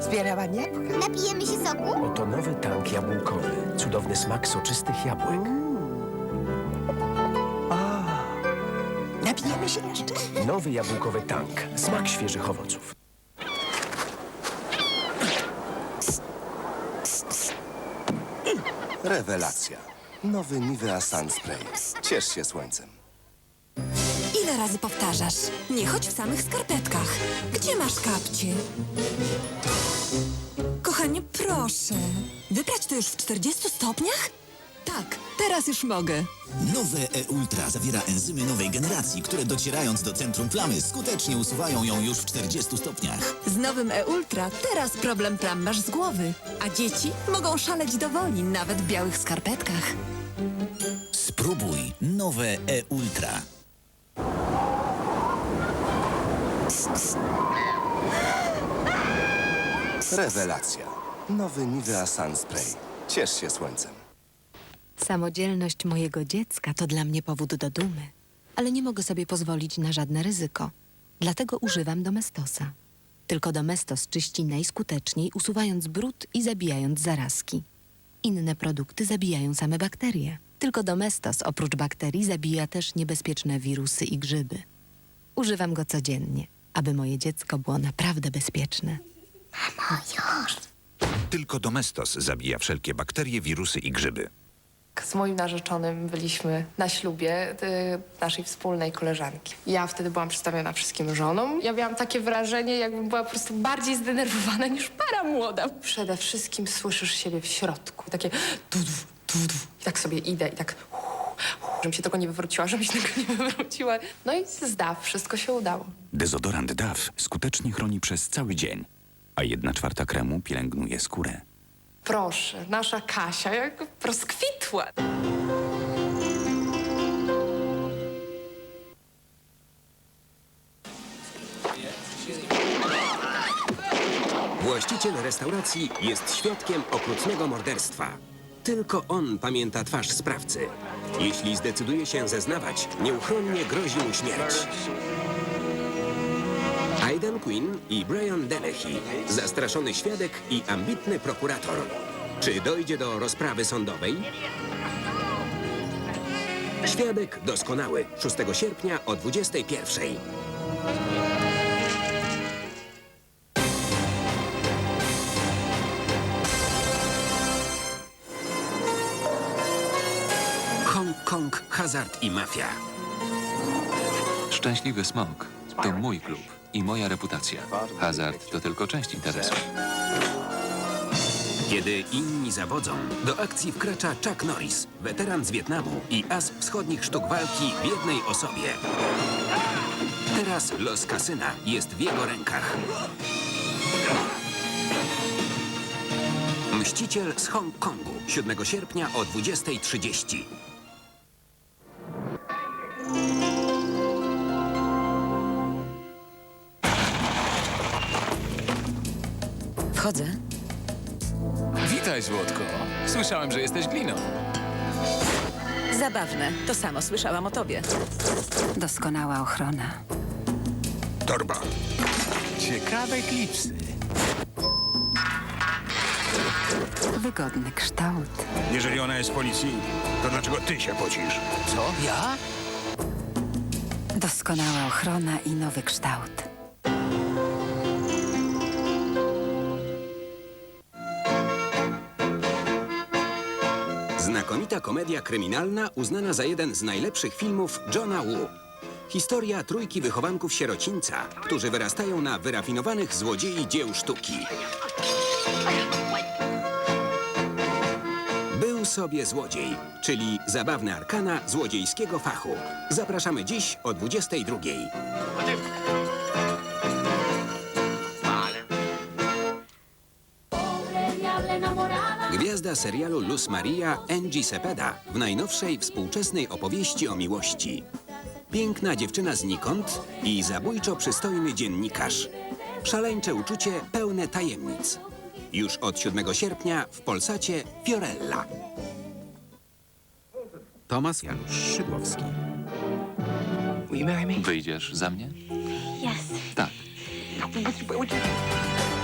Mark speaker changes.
Speaker 1: Zbierałam jabłka.
Speaker 2: Napijemy się soku?
Speaker 3: Oto nowy tank jabłkowy. Cudowny smak soczystych jabłek.
Speaker 1: Napijemy się jeszcze?
Speaker 3: Nowy jabłkowy tank. Smak świeżych owoców.
Speaker 4: Rewelacja. Nowy Nivea Sun Spray. Ciesz się słońcem.
Speaker 5: Ile razy powtarzasz? Nie chodź w samych skarpetkach. Gdzie masz kapcie? Kochanie, proszę. Wybrać to już w 40 stopniach? Tak, teraz już mogę.
Speaker 6: Nowe E-Ultra zawiera enzymy nowej generacji, które docierając do centrum plamy skutecznie usuwają ją już w 40 stopniach.
Speaker 5: Z nowym E-Ultra teraz problem plam masz z głowy, a dzieci mogą szaleć do woli nawet w białych skarpetkach.
Speaker 6: Spróbuj nowe E-Ultra.
Speaker 4: Rewelacja. Nowy Nivea Sun Spray. Ciesz się słońcem.
Speaker 7: Samodzielność mojego dziecka to dla mnie powód do dumy, ale nie mogę sobie pozwolić na żadne ryzyko. Dlatego używam Domestosa. Tylko Domestos czyści najskuteczniej, usuwając brud i zabijając zarazki. Inne produkty zabijają same bakterie. Tylko Domestos oprócz bakterii zabija też niebezpieczne wirusy i grzyby. Używam go codziennie, aby moje dziecko było naprawdę bezpieczne.
Speaker 8: Tylko Domestos zabija wszelkie bakterie, wirusy i grzyby.
Speaker 9: Z moim narzeczonym byliśmy na ślubie y, naszej wspólnej koleżanki. Ja wtedy byłam przedstawiona wszystkim żonom. Ja miałam takie wrażenie, jakbym była po prostu bardziej zdenerwowana niż para młoda. Przede wszystkim słyszysz siebie w środku. Takie dudu, dudu. I tak sobie idę i tak... Żebym się tego nie wywróciła, żebym się tego nie wywróciła. No i zdaw, wszystko się udało.
Speaker 8: Dezodorant DAF skutecznie chroni przez cały dzień, a jedna czwarta kremu pielęgnuje skórę.
Speaker 9: Proszę, nasza Kasia jak proskwitła.
Speaker 10: Właściciel restauracji jest świadkiem okrutnego morderstwa. Tylko on pamięta twarz sprawcy. Jeśli zdecyduje się zeznawać, nieuchronnie grozi mu śmierć. Aidan Quinn i Brian Dennehy, zastraszony świadek i ambitny prokurator. Czy dojdzie do rozprawy sądowej? Świadek doskonały 6 sierpnia o 21. hazard i mafia.
Speaker 11: Szczęśliwy Smok to mój klub i moja reputacja. Hazard to tylko część interesu.
Speaker 10: Kiedy inni zawodzą, do akcji wkracza Chuck Norris, weteran z Wietnamu i as wschodnich sztuk walki w jednej osobie. Teraz los kasyna jest w jego rękach. Mściciel z Hongkongu 7 sierpnia o 20.30.
Speaker 5: Wchodzę.
Speaker 11: Witaj, Złotko. Słyszałem, że jesteś gliną.
Speaker 5: Zabawne. To samo słyszałam o tobie. Doskonała ochrona.
Speaker 8: Torba.
Speaker 11: Ciekawe klipsy.
Speaker 5: Wygodny kształt.
Speaker 8: Jeżeli ona jest z policji, to dlaczego ty się pocisz?
Speaker 11: Co? Ja?
Speaker 5: Doskonała ochrona i nowy kształt.
Speaker 10: Znakomita komedia kryminalna uznana za jeden z najlepszych filmów Johna Woo. Historia trójki wychowanków sierocińca, którzy wyrastają na wyrafinowanych złodziei dzieł sztuki. Był sobie złodziej, czyli zabawne arkana złodziejskiego fachu. Zapraszamy dziś o 22. Gwiazda serialu Luz Maria Angie Sepeda w najnowszej współczesnej opowieści o miłości. Piękna dziewczyna znikąd i zabójczo przystojny dziennikarz. Szaleńcze uczucie pełne tajemnic. Już od 7 sierpnia w Polsacie Fiorella.
Speaker 6: Tomasz Janusz Szydłowski.
Speaker 11: Wyjdziesz za mnie?
Speaker 2: Yes.
Speaker 11: Tak.